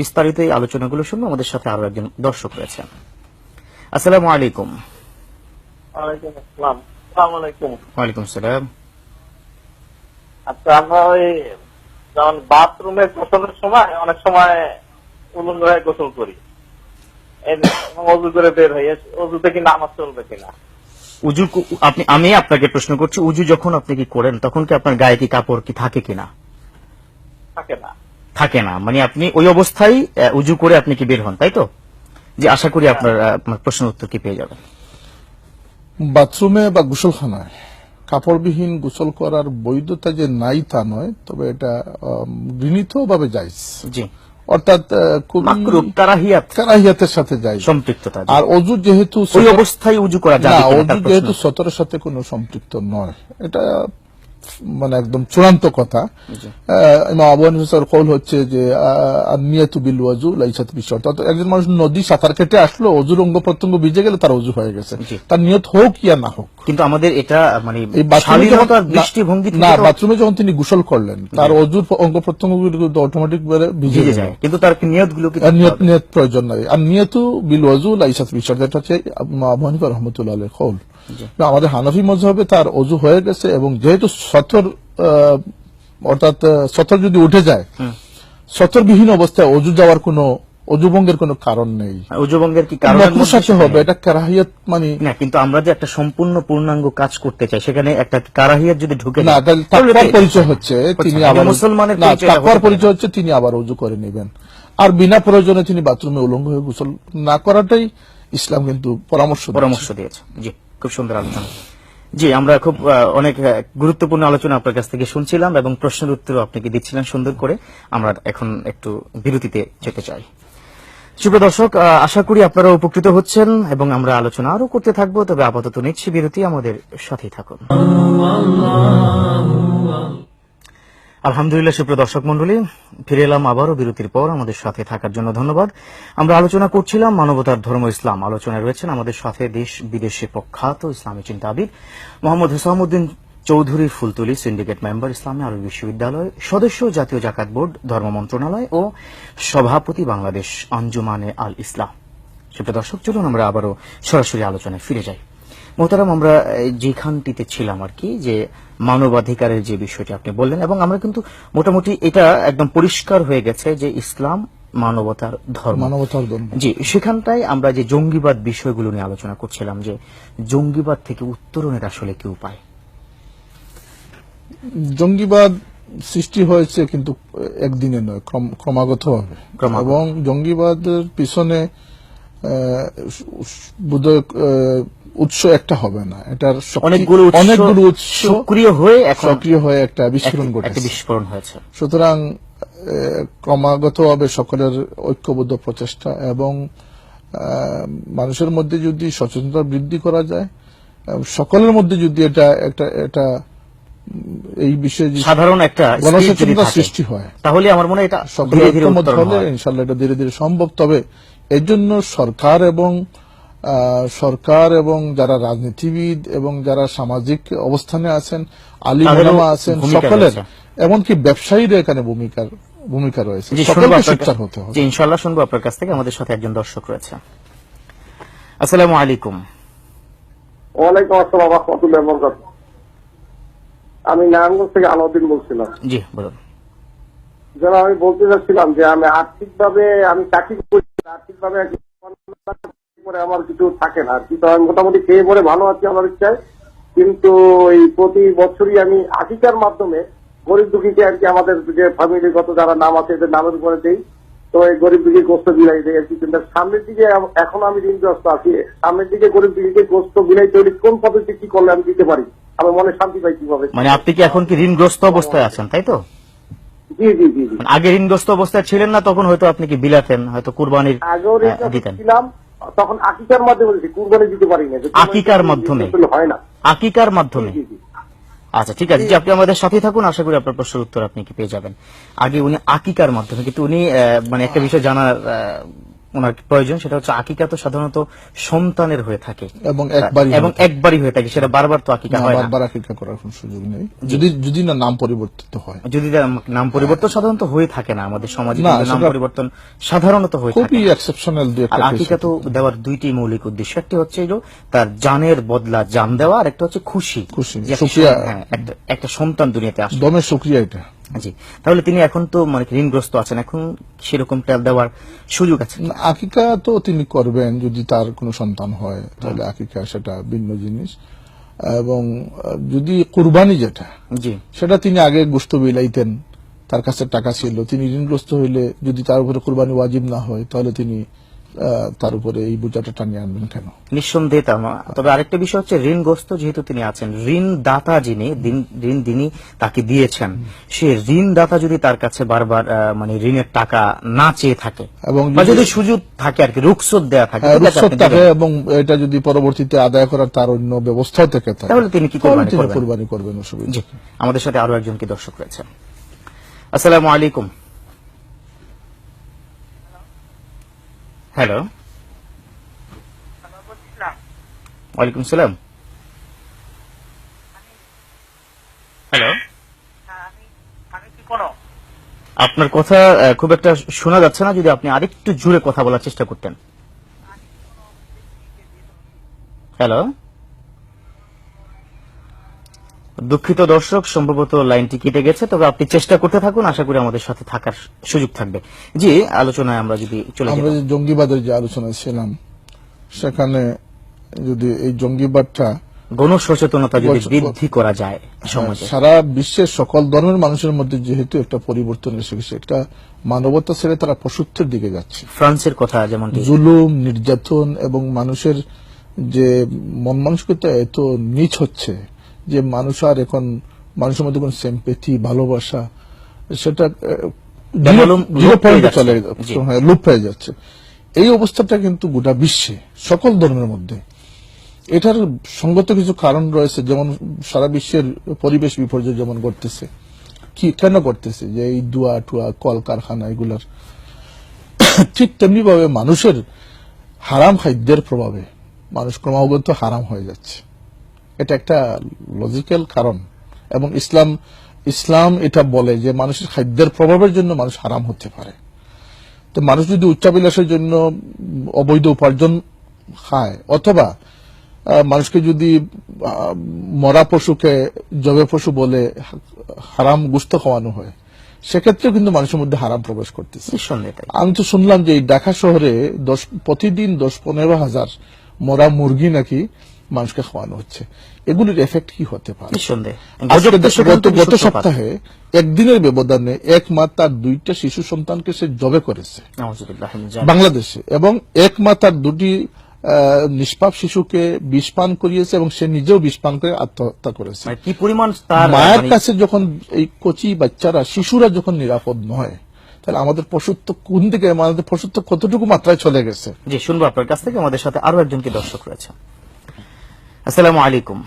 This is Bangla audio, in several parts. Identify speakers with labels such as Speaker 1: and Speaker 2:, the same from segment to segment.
Speaker 1: বিস্তারিত এই আলোচনাগুলো শুনব। আমাদের সাথে আরও একজন দর্শক রয়েছেন আসসালামু আলাইকুম।
Speaker 2: ওয়ালাইকুম আসসালাম। আলাইকুম।
Speaker 1: ওয়ালাইকুম সালাম
Speaker 2: আচ্ছা আমরা ওই যেমন বাথরুমে গোসলের সময় অনেক সময় উলঙ্গ হয়ে গোসল করি। অজু করে বের হয়ে অজুতে কি নামাজ চলবে কিনা?
Speaker 1: উজু আপনি আমি আপনাকে প্রশ্ন করছি উজু যখন আপনি কি করেন তখন কি আপনার গায়ে কি কাপড় কি থাকে কিনা?
Speaker 2: থাকে না।
Speaker 1: থাকে না। মানে আপনি ওই অবস্থায় উজু করে আপনি কি বের হন তাই তো? যে আশা করি আপনার প্রশ্নের উত্তর কি পেয়ে যাবেন।
Speaker 3: বাথরুমে বা গোসলখানায় কাপড়বিহীন গোসল করার বৈধতা যে নাই তা নয় তবে এটা গৃহীত ভাবে যাইজ।
Speaker 1: জি।
Speaker 3: অর্থাৎ কারাহিয়াতের সাথে যাই
Speaker 1: সম্পৃক্ততা
Speaker 3: আর অজু যেহেতু
Speaker 1: ওই অবস্থায় উজু করা
Speaker 3: না অজু যেহেতু সতরের সাথে কোনো সম্পৃক্ত নয় এটা মানে একদম চূড়ান্ত কথা। ইমাম আবু হানিফার কৌল হচ্ছে যে নিয়তু বিল ওয়াজু লাইসাত অর্থাৎ একজন মানুষ নদী সাঁতার কেটে আসলো অজুর অঙ্গ প্রত্যঙ্গ ভিজে গেলে তার অজু হয়ে গেছে। তার নিয়ত হোক ইয়া না হোক।
Speaker 1: কিন্তু আমাদের এটা মানে দৃষ্টিভঙ্গি
Speaker 3: না বাথরুমে যখন তিনি গোসল করলেন তার অজুর অঙ্গ প্রত্যঙ্গ অটোমেটিক ভিজে
Speaker 1: ভিজে
Speaker 3: যায়।
Speaker 1: কিন্তু তার
Speaker 3: নিয়তগুলো নিয়ত নিয়ত প্রয়োজন নাই। আর নিয়তু বিল ওয়াজু লাইসাত বিশ্বর যেটা হচ্ছে আবু হানিফা রহমতুল্লাহ কৌল। না, আমাদের হানাফি মজহবে তার অজু হয়ে গেছে এবং যেহেতু সতর অর্থাৎ সতর যদি উঠে যায় সতরবিহীন অবস্থায় অজু যাওয়ার কোনো অজুভঙ্গের কোনো কারণ নেই।
Speaker 1: উজুবঙ্গের কি কারণ?
Speaker 3: সাথে হবে এটা কারাহিয়াত মানে
Speaker 1: না কিন্তু আমরা যে একটা সম্পূর্ণ পূর্ণাঙ্গ কাজ করতে চাই সেখানে একটা কারাহিয়াত যদি ঢুকে
Speaker 3: না তাহলে পরিচয় হচ্ছে তিনি আবার
Speaker 1: মুসলমানের
Speaker 3: তাকওয়ার পরিচয় হচ্ছে তিনি আবার অজু করে নেবেন। আর বিনা প্রয়োজনে তিনি বাথরুমে উলঙ্গ হয়ে গোসল না করাটাই ইসলাম কিন্তু পরামর্শ
Speaker 1: পরামর্শ দিয়েছে জি। খুব সুন্দর আলোচনা। জি, আমরা খুব অনেক গুরুত্বপূর্ণ আলোচনা আপনার কাছ থেকে শুনছিলাম এবং প্রশ্নের উত্তরও আপনাকে দিচ্ছিলেন সুন্দর করে। আমরা এখন একটু বিরতিতে যেতে চাই। সুপ্রিয় দর্শক আশা করি আপনারা উপকৃত হচ্ছেন এবং আমরা আলোচনা আরও করতে থাকব, তবে আপাতত নিচ্ছি বিরতি, আমাদের সাথেই থাকুন। আলহামদুলিল্লাহ, সুপ্রিয় দর্শক মন্ডলী, ফিরে এলাম আবারও বিরতির পর আমাদের সাথে থাকার জন্য ধন্যবাদ। আমরা আলোচনা করছিলাম মানবতার ধর্ম ইসলাম। আলোচনায় রয়েছেন আমাদের সাথে দেশ বিদেশে প্রখ্যাত ইসলামী চিন্তাবিদ মোহাম্মদ হুসামুদ্দিন চৌধুরী ফুলতুলি সিন্ডিকেট মেম্বার ইসলামী আরবি বিশ্ববিদ্যালয়, সদস্য জাতীয় জাকাত বোর্ড, ধর্ম মন্ত্রণালয় ও সভাপতি বাংলাদেশ আঞ্জুমানে আল ইসলাম সুপ্রিয় দর্শক, চলুন আমরা আবারও সরাসরি আলোচনায় ফিরে যাই। মোহতারাম আমরা যেখানটিতে ছিলাম আর কি যে মানবাধিকারের যে বিষয়টি আপনি বললেন এবং আমরা কিন্তু মোটামুটি এটা একদম পরিষ্কার হয়ে গেছে যে ইসলাম মানবতার ধর্ম।
Speaker 3: মানবতার জন্য
Speaker 1: জি সেখানটায় আমরা যে জঙ্গিবাদ বিষয়গুলো নিয়ে আলোচনা করছিলাম যে জঙ্গিবাদ থেকে উত্তরণের আসলে কি উপায়?
Speaker 3: জঙ্গিবাদ সৃষ্টি হয়েছে কিন্তু একদিনে নয় ক্রম- ক্রমাগতভাবে।
Speaker 1: ক্রমাগত।
Speaker 3: এবং জঙ্গিবাদের পিছনে বোধহয় উৎস একটা হবে না। এটার
Speaker 1: অনেকগুলো উৎস
Speaker 3: অনেকগুলো উৎস
Speaker 1: সক্রিয় হয়ে
Speaker 3: সক্রিয় হয়ে একটা বিস্ফোরণ ঘটেছে।
Speaker 1: বিস্ফোরণ হয়েছে।
Speaker 3: সুতরাং ক্রমাগতভাবে সকলের ঐক্যবদ্ধ প্রচেষ্টা এবং মানুষের মধ্যে যদি সচেতনতা বৃদ্ধি করা যায় সকলের মধ্যে যদি এটা একটা এটা এই বিষয়ে
Speaker 1: সাধারণ একটা
Speaker 3: গণসচেতনতা সৃষ্টি হয়
Speaker 1: তাহলে আমার মনে হয় এটা
Speaker 3: সকলের ঐক্যমত হলে ইনশাল্লাহ এটা ধীরে ধীরে সম্ভব। তবে এর জন্য সরকার এবং সরকার এবং যারা রাজনীতিবিদ এবং যারা সামাজিক অবস্থানে আছেন আলী মোলামা আছেন সকলের এমনকি ব্যবসায়ীরা এখানে ভূমিকার ভূমিকা রয়েছে।
Speaker 1: ইনশাল্লাহ শুনব আপনার কাছ থেকে। আমাদের সাথে একজন দর্শক রয়েছে। আসসালামু আলাইকুম।
Speaker 4: ওয়ালাইকুম আসসালাম রহমতুল্লাহ বরকাত আমি নারায়ণগঞ্জ থেকে আলাউদ্দিন বলছিলাম।
Speaker 1: জি বলুন।
Speaker 4: যেন আমি বলতে চাচ্ছিলাম যে আমি আর্থিকভাবে আমি চাকরি করি আর্থিক ভাবে পরে আমার কিছু থাকে না আর কি। তো আমি মোটামুটি খেয়ে পরে ভালো আছি আমার ইচ্ছায়। কিন্তু এই প্রতি বছরই আমি আকিকার মাধ্যমে গরিব দুঃখীকে আর কি আমাদের যে ফ্যামিলিগত যারা নাম আছে এদের নামের উপরে দেই। তো এই গরিব দুঃখী গোস্ত বিলাই দেয় আর কি। কিন্তু সামনের দিকে এখন আমি ঋণগ্রস্ত আছি। সামনের দিকে গরিব দুঃখীকে গোস্ত বিলাই তৈরি কোন পদ্ধতি কি করলে আমি দিতে পারি? আমি মনে শান্তি পাই কীভাবে?
Speaker 1: মানে আপনি কি এখন কি ঋণগ্রস্ত অবস্থায় আছেন তাই তো?
Speaker 4: জি জি জি জি।
Speaker 1: মানে আগে ঋণগ্রস্ত অবস্থায় ছিলেন না তখন হয়তো আপনি কি বিলাতেন হয়তো কুরবানির দিতেন।
Speaker 4: ছিলাম তখন আকিকার মাধ্যমে কুরবানি দিতে পারি না
Speaker 1: আকিকার মাধ্যমে?
Speaker 4: হয় না।
Speaker 1: আকিকার মাধ্যমে? আচ্ছা ঠিক আছে। আপনি আমাদের সাথে থাকুন আশা করি আপনার প্রশ্নের উত্তর আপনি কি পেয়ে যাবেন। আগে উনি আকিকার মাধ্যমে কিন্তু উনি আহ, মানে একটা বিষয় জানার আহ, ওনার প্রয়োজন সেটা হচ্ছে আকিকা তো সাধারণত সন্তানের হয়ে থাকে।
Speaker 3: এবং একবারই
Speaker 1: এবং একবারই হয়ে থাকে সেটা বারবার তো আকিকা হয় না।
Speaker 3: বারবার আকিকা করার কোনো সুযোগ নেই। যদি যদি না নাম পরিবর্তিত হয়।
Speaker 1: যদি নাম পরিবর্তন সাধারণত হয়ে থাকে না আমাদের সমাজে নাম পরিবর্তন সাধারণত হয়ে থাকে।
Speaker 3: খুবই এক্সেপশনাল দুই একটা
Speaker 1: আকিকা তো দেওয়ার দুইটি মৌলিক উদ্দেশ্য। একটি হচ্ছে যে তার জানের বদলা জান দেওয়া আর একটা হচ্ছে খুশি।
Speaker 3: খুশি,
Speaker 1: একটা। হ্যাঁ, একটা সন্তান দুনিয়াতে আসে।
Speaker 3: দমে সুক্রিয়া এটা।
Speaker 1: জি। তাহলে তিনি এখন তো মানে ঋণগ্রস্ত আছেন। এখন সেরকম টেল দেওয়ার সুযোগ আছে?
Speaker 3: আকিকা তো তিনি করবেন যদি তার কোনো সন্তান হয়। তাহলে আকিকা সেটা ভিন্ন জিনিস। এবং যদি কুরবানি যেটা
Speaker 1: জি।
Speaker 3: সেটা তিনি আগে গোস্ত বিলাইতেন। তার কাছে টাকা ছিল। তিনি ঋণগ্রস্ত হইলে যদি তার উপরে কুরবানি ওয়াজিব না হয় তাহলে তিনি তার উপরে এই বোঝাটা টানিয়ে আনবেন কেন?
Speaker 1: নিঃসন্দেহে তা। তবে আরেকটা বিষয় হচ্ছে ঋণগ্রস্ত যেহেতু তিনি আছেন ঋণ দাতা যিনি ঋণ যিনি তাকে দিয়েছেন সে ঋণ দাতা যদি তার কাছে বারবার মানে ঋণের টাকা না চেয়ে থাকে
Speaker 3: এবং যদি-
Speaker 1: সুযোগ থাকে আর কি রুকসত দেওয়া থাকে
Speaker 3: হ্যাঁ,
Speaker 1: আপনি
Speaker 3: থাকে এবং এটা যদি পরবর্তীতে আদায় করার তার অন্য ব্যবস্থাও থেকে থাকে
Speaker 1: তাহলে তিনি কি কোরবানি করবেন?
Speaker 3: অসুবিধা
Speaker 1: আমাদের সাথে আরও একজন কি দর্শক রয়েছে। আসসালামু আলাইকুম। হ্যালো ওয়ালাইকুম সালাম হ্যালো
Speaker 2: আমি কি কোনো
Speaker 1: আপনার কথা খুব একটা শোনা যাচ্ছে না যদি আপনি আরেকটু জুড়ে কথা বলার চেষ্টা করতেন। হ্যালো দুঃখিত দর্শক সম্ভবত লাইনটি কেটে গেছে তবে আপনি চেষ্টা করতে থাকুন আশা করি আমাদের সাথে থাকার সুযোগ থাকবে। জি আলোচনায় আমরা যদি চলে
Speaker 3: আমরা যে জঙ্গিবাদের যে আলোচনা ছিলাম সেখানে যদি এই জঙ্গিবাদটা
Speaker 1: গণসচেতনতা যদি বৃদ্ধি করা যায় সমাজে।
Speaker 3: সারা বিশ্বের সকল ধর্মের মানুষের মধ্যে যেহেতু একটা পরিবর্তন এসে গেছে একটা মানবতা ছেড়ে তারা পশুত্বের দিকে যাচ্ছে।
Speaker 1: ফ্রান্সের কথা যেমন
Speaker 3: জুলুম নির্যাতন এবং মানুষের যে মন মানসিকতা এত নিচ হচ্ছে যে মানুষ আর এখন মানুষের মধ্যে কোন সেম্পেথি ভালোবাসা সেটা
Speaker 1: লোপ।
Speaker 3: হ্যাঁ, হয়ে যাচ্ছে। এই অবস্থাটা কিন্তু গোটা বিশ্বে সকল ধর্মের মধ্যে। এটার সঙ্গত কিছু কারণ রয়েছে যেমন সারা বিশ্বের পরিবেশ বিপর্যয় যেমন ঘটতেছে। কি কেন করতেছে যে এই দুয়া টুয়া কলকারখানা এগুলার। ঠিক তেমনি ভাবে মানুষের হারাম খাদ্যের প্রভাবে মানুষ ক্রমাগত হারাম হয়ে যাচ্ছে। এটা একটা লজিক্যাল কারণ। এবং ইসলাম ইসলাম এটা বলে যে মানুষের খাদ্যের প্রভাবের জন্য মানুষ হারাম হতে পারে। তো মানুষ যদি উচ্চাবিলাসের জন্য অবৈধ উপার্জন খায় অথবা মানুষকে যদি মরা পশুকে জবে পশু বলে হারাম গুস্ত খাওয়ানো হয় সেক্ষেত্রেও কিন্তু মানুষের মধ্যে হারাম প্রবেশ করতেছে। আমি তো শুনলাম যে এই ঢাকা শহরে দশ প্রতিদিন দশ পনেরো হাজার মরা মুরগি নাকি মানুষকে খাওয়ানো হচ্ছে। এগুলির এফেক্ট কি হতে পারে?
Speaker 1: দেশে
Speaker 3: গত। সপ্তাহে একদিনের ব্যবধানে এক মা তার দুইটা শিশু সন্তানকে সে জবে করেছে।
Speaker 1: মিন।
Speaker 3: বাংলাদেশে। এবং এক মা তার দুটি নিষ্পাপ শিশুকে বিষ পান করিয়েছে এবং সে নিজেও বিষ পান করে আত্মহত্যা করেছে।
Speaker 1: মানে কি পরিমাণ
Speaker 3: মায়ের
Speaker 1: মানে-
Speaker 3: কাছে যখন এই কচি বাচ্চারা শিশুরা যখন নিরাপদ নয় তাহলে আমাদের পশুত্ব কোন দিকে আমাদের পশুত্ব কতটুকু মাত্রায় চলে গেছে?
Speaker 1: জি শুনব আপনার কাছ থেকে। আমাদের সাথে আরও একজনকে দর্শক রয়েছে? আসসালামু আলাইকুম।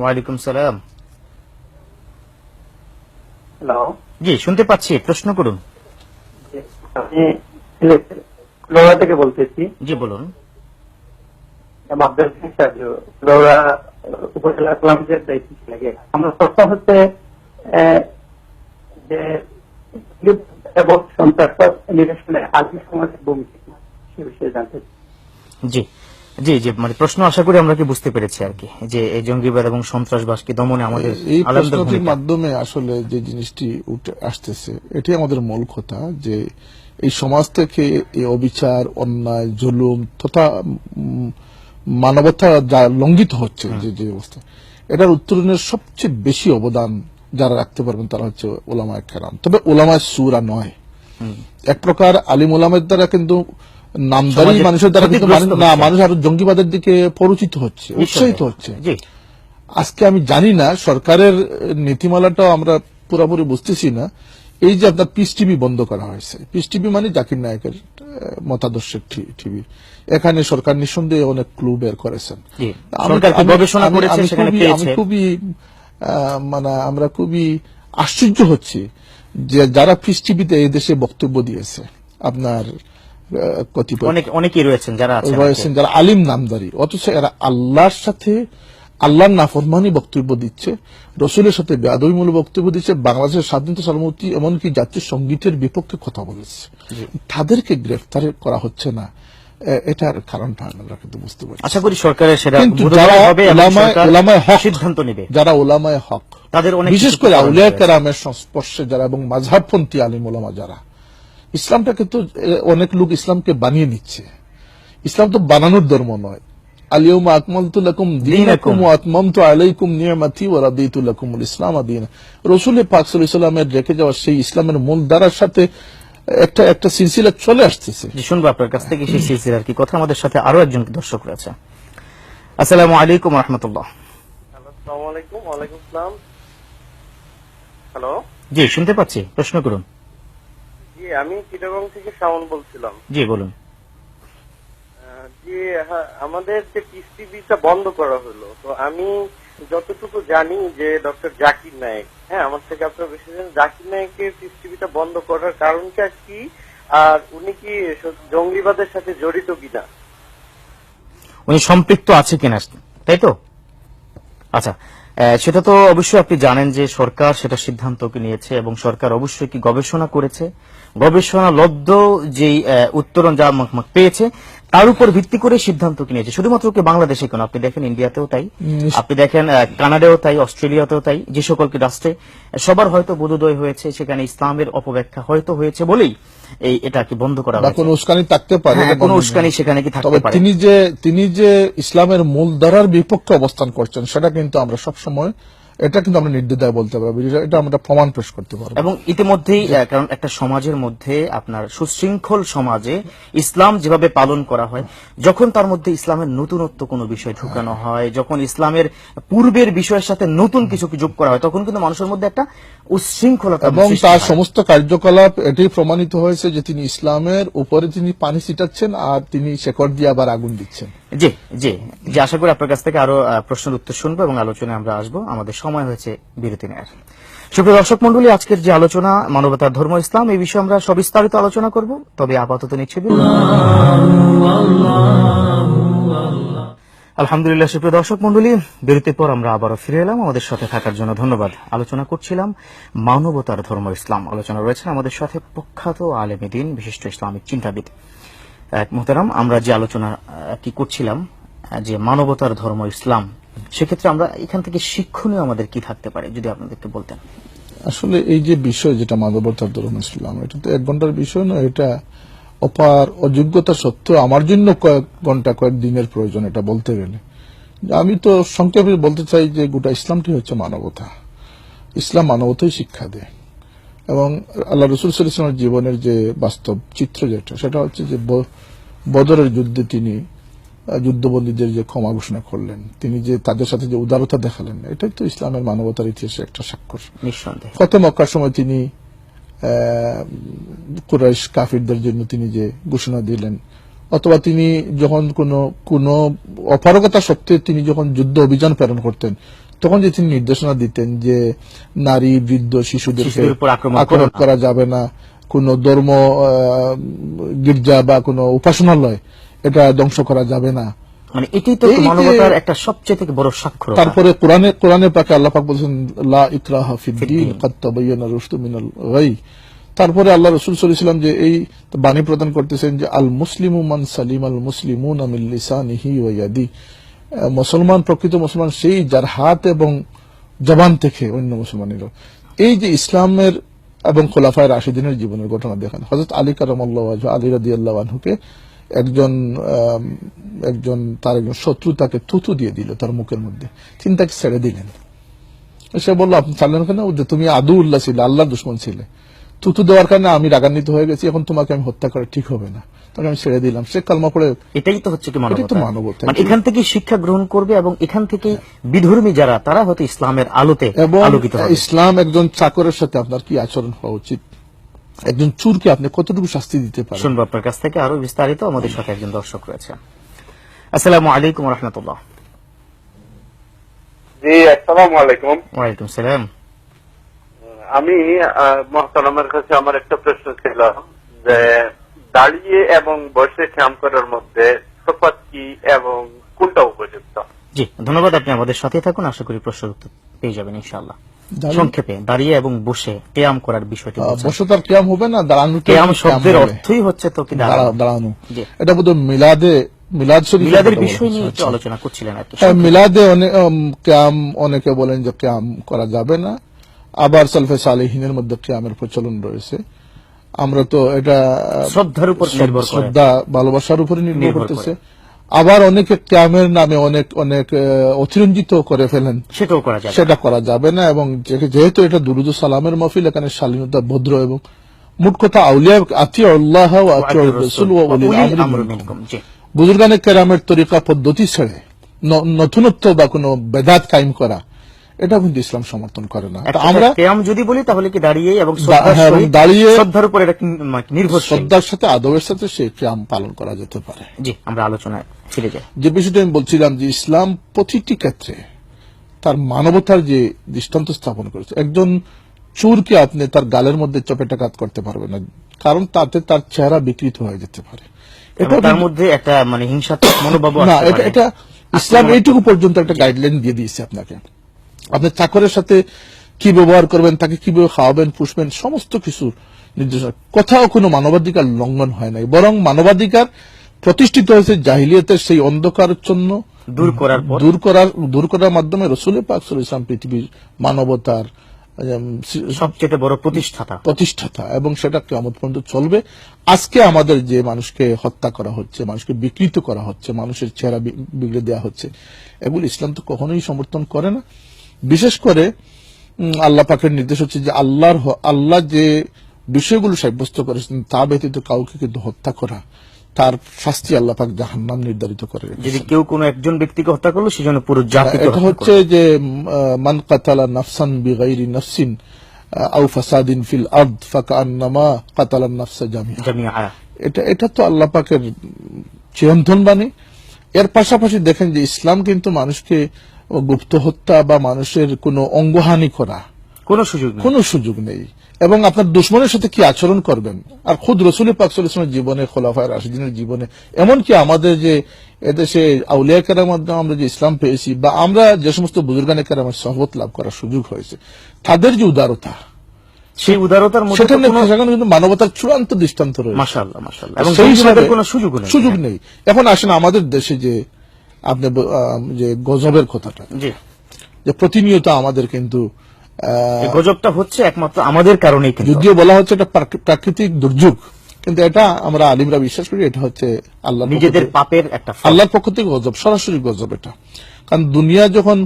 Speaker 1: ওয়ালাইকুম সালাম। জি শুনতে পাচ্ছি প্রশ্ন করুন।
Speaker 2: থেকে বলতেছি।
Speaker 1: জি বলুন।
Speaker 2: উপজেলা ইসলামীদের দায়িত্ব লাগে আমার প্রশ্ন হচ্ছে আহ, যে যুদ্ধ এবং সন্ত্রাসবাদ নিরসনে আগে সমাজের ভূমিকা সে বিষয়ে জানতে চাই।
Speaker 1: জি। জি জি মানে প্রশ্ন আশা করি আমরা কি বুঝতে পেরেছি আর কি যে এই জঙ্গিবাদ এবং সন্ত্রাসবাদকে দমনে আমাদের
Speaker 3: এই প্রশ্নটির মাধ্যমে আসলে যে জিনিসটি উঠে আসতেছে এটি আমাদের মূল কথা যে এই সমাজ থেকে এই অবিচার অন্যায় জুলুম তথা মানবতা যা লঙ্ঘিত হচ্ছে যে যে অবস্থা এটার উত্তরণের সবচেয়ে বেশি অবদান যারা রাখতে পারবেন তারা হচ্ছে ওলামায় কেরাম। তবে ওলামায় সুরা নয়। এক প্রকার আলিম ওলামের দ্বারা কিন্তু নামদারি মানুষের দ্বারা কিন্তু না মানুষ আরও জঙ্গিবাদের দিকে পরিচিত হচ্ছে উৎসাহিত হচ্ছে। আজকে আমি জানি না সরকারের নীতিমালাটাও আমরা পুরোপুরি বুঝতেছি না। এই যে আপনার পিস টিভি বন্ধ করা হয়েছে পিস টিভি মানে জাকির নায়কের মতাদর্শের টিভি এখানে সরকার নিঃসন্দেহে অনেক ক্লু বের করেছেন। আমি- খুবই- মানে আমরা খুবই আশ্চর্য হচ্ছি যে যারা পৃথিবীতে এই দেশে বক্তব্য দিয়েছে আপনার কতিপয়
Speaker 1: অনেক অনেকেই রয়েছেন যারা
Speaker 3: রয়েছেন যারা আলিম নামদারি অথচ এরা আল্লাহর সাথে আল্লাহর নাফরমানি বক্তব্য দিচ্ছে রসুলের সাথে বেআদবিমূলক বক্তব্য দিচ্ছে বাংলাদেশের স্বাধীনতা সালমতি এমনকি জাতীয় সঙ্গীতের বিপক্ষে কথা বলেছে। তাদেরকে গ্রেফতার করা হচ্ছে না এটার কারণটা আমরা কিন্তু বুঝতে পারি
Speaker 1: আশা করি সরকারের সেটা
Speaker 3: যারা ওলামায়ে- হক
Speaker 1: সিদ্ধান্ত নেবে।
Speaker 3: যারা ওলামায় হক
Speaker 1: তাদের অনেক
Speaker 3: বিশেষ করে আউলিয়া। কেরামের সংস্পর্শে যারা এবং মাঝহাবপন্থী আলিম ওলামা যারা ইসলামটাকে তো অনেক লোক ইসলামকে বানিয়ে নিচ্ছে। ইসলাম তো বানানোর ধর্ম নয়। আলিয়ুমা আকমালতু লাকুম দীনাকুম ওয়া আতমামতু আলাইকুম নিয়ামাতি ওয়া রাদিতু লাকুমুল ইসলাম পাক সাল্লাল্লাহু আলাইহি রেখে যাওয়া সেই ইসলামের মূল ধারার সাথে একটা একটা সিলসিলা চলে আসতেছে।
Speaker 1: জি শুনব আপনার কাছ থেকে সেই সিলসিলার কি কথা। আমাদের সাথে আরও একজন দর্শক রয়েছে। আসসালামু আলাইকুম রহমতুল্লাহ।
Speaker 5: আসসালামু আলাইকুম ওয়ালাইকুম আসসালাম। হ্যালো
Speaker 1: জি শুনতে পাচ্ছি। প্রশ্ন করুন।
Speaker 5: জি আমি চিটাগং থেকে শাওন বলছিলাম।
Speaker 1: জি বলুন।
Speaker 5: আমাদের যে পিস টিভিটা বন্ধ করা হলো তো আমি যতটুকু জানি যে ডক্টর জাকির নায়েক হ্যাঁ আমার থেকে আপনারা বেশি জানেন জাকির নায়েকের পিস টিভিটা বন্ধ করার কারণটা কি? আর উনি কি জঙ্গিবাদের সাথে জড়িত কিনা?
Speaker 1: উনি সম্পৃক্ত আছে কিনা তাই তো? আচ্ছা সেটা তো অবশ্যই আপনি জানেন যে সরকার সেটা সিদ্ধান্ত নিয়েছে এবং সরকার অবশ্যই কি গবেষণা করেছে। গবেষণা লব্ধ যেই উত্তরণ যা পেয়েছে তার উপর ভিত্তি করে সিদ্ধান্ত নিয়েছে। শুধুমাত্র কি বাংলাদেশে কেন? আপনি দেখেন ইন্ডিয়াতেও তাই। আপনি দেখেন কানাডাও তাই অস্ট্রেলিয়াতেও তাই যে সকল কি রাষ্ট্রে সবার হয়তো বোধোদয় হয়েছে সেখানে ইসলামের অপব্যাখ্যা হয়তো হয়েছে বলেই এই এটা কি বন্ধ করা
Speaker 3: বা
Speaker 1: হয়েছে।
Speaker 3: কোনো উস্কানি থাকতে পারে
Speaker 1: হ্যাঁ, কোনো উস্কানি সেখানে কি থাকতে পারে?
Speaker 3: তিনি যে তিনি যে ইসলামের মূল ধারার বিপক্ষে অবস্থান করছেন সেটা কিন্তু আমরা সব সময় এটা কিন্তু আমরা নির্দ্বিধায় বলতে পারব এটা- আমরা প্রমাণ পেশ করতে পারব।
Speaker 1: এবং ইতিমধ্যেই কারণ একটা সমাজের মধ্যে আপনার সুশৃঙ্খল সমাজে ইসলাম যেভাবে পালন করা হয় যখন তার মধ্যে ইসলামের নতুনত্ব কোনো বিষয় ঢুকানো হয় যখন ইসলামের পূর্বের বিষয়ের সাথে নতুন কিছু যোগ করা হয় তখন কিন্তু মানুষের মধ্যে একটা উচ্ছৃঙ্খলতা
Speaker 3: এবং তার সমস্ত কার্যকলাপ এটাই প্রমাণিত হয়েছে যে তিনি ইসলামের উপরে তিনি পানি ছিটাচ্ছেন আর তিনি শেকড় দিয়ে আবার আগুন দিচ্ছেন।
Speaker 1: জি জি জি, আশা করি আপনার কাছ থেকে আরও প্রশ্নের উত্তর শুনব এবং আলোচনায় আমরা আসব। আমাদের সময় হয়েছে বিরতি নেয়ার। সুপ্রিয় দর্শক মন্ডলী আজকের যে আলোচনা, মানবতার ধর্ম, ইসলাম, এই বিষয়ে আমরা সবিস্তারিত আলোচনা করব। তবে আপাতত নিচ্ছে আলহামদুলিল্লাহ, সুপ্রিয় দর্শক মন্ডলী বিরতির পর আমরা আবারও ফিরে এলাম। আমাদের সাথে থাকার জন্য ধন্যবাদ। আলোচনা করছিলাম মানবতার ধর্ম, ইসলাম। আলোচনা রয়েছে আমাদের সাথে প্রখ্যাত আলেমে দিন, বিশিষ্ট ইসলামিক চিন্তাবিদ। মোহতারাম আমরা যে আলোচনা আহ, কি করছিলাম যে মানবতার ধর্ম ইসলাম সেক্ষেত্রে আমরা এখান থেকে শিক্ষণীয় আমাদের কি থাকতে পারে যদি আপনাদেরকে বলতেন।
Speaker 3: আসলে এই যে বিষয় যেটা মানবতার ধর্ম ইসলাম এটা তো এক ঘণ্টার বিষয় নয় এটা অপার অযোগ্যতা সত্ত্বেও আমার জন্য কয়েক ঘণ্টা কয়েক দিনের প্রয়োজন এটা বলতে গেলে। আমি তো সংক্ষেপে বলতে চাই যে গোটা ইসলামটি হচ্ছে মানবতা। ইসলাম মানবতাই শিক্ষা দেয়। এবং আল্লাহ রসুল সাল্লামের জীবনের যে বাস্তব চিত্র যেটা সেটা হচ্ছে যে বদরের যুদ্ধে তিনি যুদ্ধবন্দীদের যে ক্ষমা ঘোষণা করলেন তিনি যে তাদের সাথে যে উদারতা দেখালেন এটাই তো ইসলামের মানবতার ইতিহাসে একটা স্বাক্ষর।
Speaker 1: নিঃসন্দেহে।
Speaker 3: ফতে মক্কার সময় তিনি কুরাইশ কাফিরদের জন্য তিনি যে ঘোষণা দিলেন অথবা তিনি যখন কোনো কোনো অপারগতা সত্ত্বে তিনি যখন যুদ্ধ অভিযান প্রেরণ করতেন তখন যে তিনি নির্দেশনা দিতেন যে নারী বৃদ্ধ শিশুদেরকে
Speaker 1: শিশুদের আক্রমণ করো
Speaker 3: যাবে না। কোনো ধর্ম গির্জা বা কোনো উপাসনালয় এটা ধ্বংস করা যাবে না।
Speaker 1: মানে এটাই তো মানবতার একটা সবচেয়ে থেকে বড় স্বাক্ষর
Speaker 3: তারপরে কোরআনে কোরআনে পাকে আল্লাহ পাক বলছেন লা ইকরাহা ফিদ্দিন কাদ তাবায়্যানা রুশদু মিনাল গাই তারপরে আল্লাহ রাসূল সাল্লাল্লাহু যে এই বাণী প্রদান করতেছেন যে আল মুসলিমু মান সালিম আল মুসলিমুনা মিন লিসানিহি ওয়া ইয়াদি। আহ, মুসলমান, প্রকৃত মুসলমান, সেই যার হাত এবং জবান থেকে অন্য মুসলমানেরও। এই যে ইসলামের এবং খোলাফায় রাশিদিনের জীবনের ঘটনা দেখেন, হযরত আলী কারামাল্লাহু আলী রাদিয়াল্লাহু আনহুকে একজন একজন, তার একজন শত্রু তাকে থুতু দিয়ে দিল তার মুখের মধ্যে। তিনি তাকে ছেড়ে দিলেন। সে বলল, আপনি ছাড়লেন কেন? তুমি আদু উল্লাহ ছিলে আল্লাহ দুশ্মন ছিলে। থুতু দেওয়ার কারণে আমি রাগান্বিত হয়ে গেছি এখন তোমাকে আমি হত্যা করা ঠিক হবে না। তাকে আমি ছেড়ে দিলাম। সে কালমা পড়ে
Speaker 1: এটাই তো হচ্ছে কি মানবতা।
Speaker 3: মানবতা।
Speaker 1: মানে এখান থেকে শিক্ষা গ্রহণ করবে এবং এখান থেকে বিধর্মী যারা তারা হয়তো ইসলামের আলোতে
Speaker 3: এবং
Speaker 1: আলোকিত হবে।
Speaker 3: ইসলাম একজন চাকরের সাথে আপনার কি আচরণ হওয়া উচিত? একজন চুরকে আপনি কতটুকু শাস্তি দিতে পারেন?
Speaker 1: শুনব আপনার কাছ থেকে আরও বিস্তারিত। আমাদের সাথে একজন দর্শক রয়েছে। আসসালামু আলাইকুম রহমতুল্লাহ।
Speaker 5: জি আসসালামু আলাইকুম।
Speaker 1: ওয়ালাইকুম সালাম।
Speaker 6: আমি মহতারামের কাছে আমার একটা প্রশ্ন ছিল যে দাঁড়িয়ে এবং বসে ক্যাম্প করার মধ্যে তফাৎ কি এবং কোনটা উপযুক্ত?
Speaker 1: জি ধন্যবাদ আপনি আমাদের সাথে থাকুন আশা করি প্রশ্নের উত্তর পেয়ে যাবেন ইনশাআল্লাহ। সংক্ষেপে দাঁড়িয়ে এবং বসে কেয়াম করার বিষয়টি
Speaker 3: বসে তার ক্যাম হবে না দাঁড়ানো
Speaker 1: কেয়াম শব্দের অর্থই হচ্ছে তো কি দাঁড়ানো।
Speaker 3: এটা বোধ মিলাদে মিলাদ
Speaker 1: মিলাদের বিষয় নিয়ে একটু আলোচনা করছিলেন আর
Speaker 3: হ্যাঁ, মিলাদে অনেক ক্যাম অনেকে বলেন যে ক্যাম করা যাবে না। আবার সালফে সালেহিনের মধ্যে ক্যামের প্রচলন রয়েছে। আমরা তো এটা
Speaker 1: শ্রদ্ধার উপর
Speaker 3: শ্রদ্ধা ভালোবাসার উপরে নির্ভর করতেছে। আবার অনেকে ক্যামের নামে অনেক অনেক অতিরঞ্জিত করে ফেলেন।
Speaker 1: সেটাও করা যাবে।
Speaker 3: সেটা করা যাবে না এবং যেহেতু এটা দুরুদ সালামের মফিল এখানে শালীনতা ভদ্র এবং মোট কথা আউলিয়া আতি আল্লাহ ও আতি রসুল ও ওয়ালিল
Speaker 1: উলিল
Speaker 3: আমরি
Speaker 1: আমর
Speaker 3: মিনকুম।
Speaker 1: মিনকুম। জি।
Speaker 3: বুজুর্গানে কেরামের তরিকা পদ্ধতি ছেড়ে নতুনত্ব বা কোনো বেদাত কায়েম করা এটা কিন্তু ইসলাম সমর্থন করে না। আমরা
Speaker 1: কেয়াম যদি বলি তাহলে কি দাঁড়িয়ে এবং
Speaker 3: হ্যাঁ, দাঁড়িয়ে-
Speaker 1: শ্রদ্ধার উপর এটা মানে
Speaker 3: শ্রদ্ধার সাথে আদবের সাথে সেই ক্যাম পালন করা যেতে পারে।
Speaker 1: জি আমরা আলোচনায় ফিরে যাই।
Speaker 3: যে বিষয়টা আমি বলছিলাম যে ইসলাম প্রতিটি ক্ষেত্রে তার মানবতার যে দৃষ্টান্ত স্থাপন করেছে একজন চোরকে আপনি তার গালের মধ্যে চপেটাঘাত করতে পারবে না কারণ তাতে তার চেহারা বিকৃত হয়ে যেতে পারে।
Speaker 1: এবং তার মধ্যে একটা মানে হিংসাত্মক মনোভাব
Speaker 3: না এটা এটা ইসলাম এইটুকু পর্যন্ত একটা গাইডলাইন দিয়ে দিয়েছে আপনাকে। আপনি চাকরের সাথে কি ব্যবহার করবেন তাকে কীভাবে খাওয়াবেন পুষবেন সমস্ত কিছু নির্দেশ কোথাও কোনো মানবাধিকার লঙ্ঘন হয় নাই। বরং মানবাধিকার প্রতিষ্ঠিত হয়েছে জাহিলিয়াতের সেই অন্ধকারচ্ছন্ন
Speaker 1: দূর করার
Speaker 3: দূর করার দূর করার মাধ্যমে রসুল পাক ইসলাম পৃথিবীর মানবতার
Speaker 1: সবচেয়ে বড় প্রতিষ্ঠাতা।
Speaker 3: প্রতিষ্ঠাতা। এবং সেটা কেমন পর্যন্ত চলবে। আজকে আমাদের যে মানুষকে হত্যা করা হচ্ছে মানুষকে বিকৃত করা হচ্ছে মানুষের চেহারা বিগড়ে দেওয়া হচ্ছে এগুলো ইসলাম তো কখনোই সমর্থন করে না। বিশেষ করে আল্লাহ পাকের নির্দেশ হচ্ছে যে আল্লাহর আল্লাহ যে বিষয়গুলো সাব্যস্ত করেছেন তা ব্যতীত কাউকে কিন্তু হত্যা করা তার শাস্তি আল্লাহ পাক জাহান্নাম নির্ধারিত করে
Speaker 1: যদি কেউ কোনো একজন ব্যক্তিকে হত্যা করল সেজন্য পুরো
Speaker 3: এটা হচ্ছে যে মান কাতালা নাফসান বিগাইরি নাফসিন আও ফাসাদিন ফিল আরদ ফাকান্নামা কাতালা নাফসা জামিয়া এটা এটা তো আল্লাহ পাকের চিরন্তন বাণী। এর পাশাপাশি দেখেন যে ইসলাম কিন্তু মানুষকে গুপ্ত হত্যা বা মানুষের কোনো অঙ্গহানি করা।
Speaker 1: কোনো সুযোগ নেই।
Speaker 3: কোনো সুযোগ নেই। এবং আপনার দুশ্মনের সাথে কি আচরণ করবেন? আর খুদ রসুল পাকসলের জীবনে খোলাফায় রাশিদিনের জীবনে এমনকি আমাদের যে এদেশে আউলিয়া কেরার মাধ্যমে আমরা যে ইসলাম পেয়েছি বা আমরা যে সমস্ত বুজুর্গানে কেরামের সহবত লাভ করার সুযোগ হয়েছে তাদের যে উদারতা
Speaker 1: সেই উদারতার মধ্যে
Speaker 3: কিন্তু মানবতার চূড়ান্ত দৃষ্টান্ত রয়েছে।
Speaker 1: মাশাআল্লাহ মাশাআল্লাহ। এবং
Speaker 3: সেই হিসাবে
Speaker 1: কোনো সুযোগ নেই।
Speaker 3: সুযোগ নেই। এখন আসেন আমাদের দেশে যে আপনি যে গজবের কথাটা। যে প্রতিনিয়ত আমাদের কিন্তু
Speaker 1: গজবটা হচ্ছে একমাত্র আমাদের কারণেই
Speaker 3: যদিও বলা হচ্ছে এটা প্রাকৃতিক দুর্যোগ কিন্তু এটা আমরা আলিমরা বিশ্বাস করি এটা হচ্ছে আল্লাহ
Speaker 1: নিজেদের পাপের একটা।
Speaker 3: আল্লাহর পক্ষ থেকে গজব সরাসরি গজব এটা। কারণ দুনিয়া যখন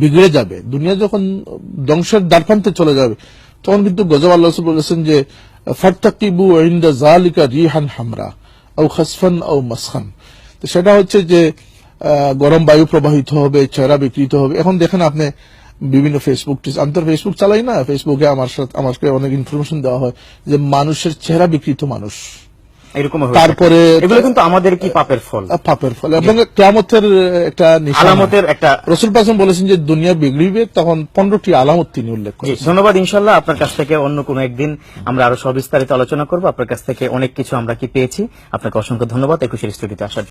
Speaker 3: বিগড়ে যাবে দুনিয়া যখন ধ্বংসের দ্বারপ্রান্তে চলে যাবে তখন কিন্তু গজব আল্লাহ বলেছেন যে ফার্তাকিবু ইনদা জালিকা রিহান হামরা ও খাসফান ও মাসখান। তো সেটা হচ্ছে যে গরম বায়ু প্রবাহিত হবে চেহারা বিকৃত হবে। এখন দেখেন আপনি বিভিন্ন ফেসবুক আমি তো ফেসবুক চালাই না। ফেসবুকে আমার সাথে আমাকে অনেক ইনফরমেশন দেওয়া হয় যে মানুষের চেহারা বিকৃত মানুষ।
Speaker 1: এরকম
Speaker 3: তারপরে
Speaker 1: এগুলো কিন্তু আমাদের কি পাপের ফল?
Speaker 3: পাপের ফলে। এবং কেয়ামতের একটা নিশানা।
Speaker 1: আলামতের একটা
Speaker 3: রসুল পাসম বলেছেন যে দুনিয়া বিগড়িবে তখন পনেরোটি আলামত তিনি উল্লেখ
Speaker 1: ধন্যবাদ ইনশাল্লাহ আপনার কাছ থেকে অন্য কোনো একদিন আমরা আরও সবিস্তারিত আলোচনা করব। আপনার কাছ থেকে অনেক কিছু আমরা কি পেয়েছি? আপনাকে অসংখ্য ধন্যবাদ। একুশের স্টুডিওতে আসার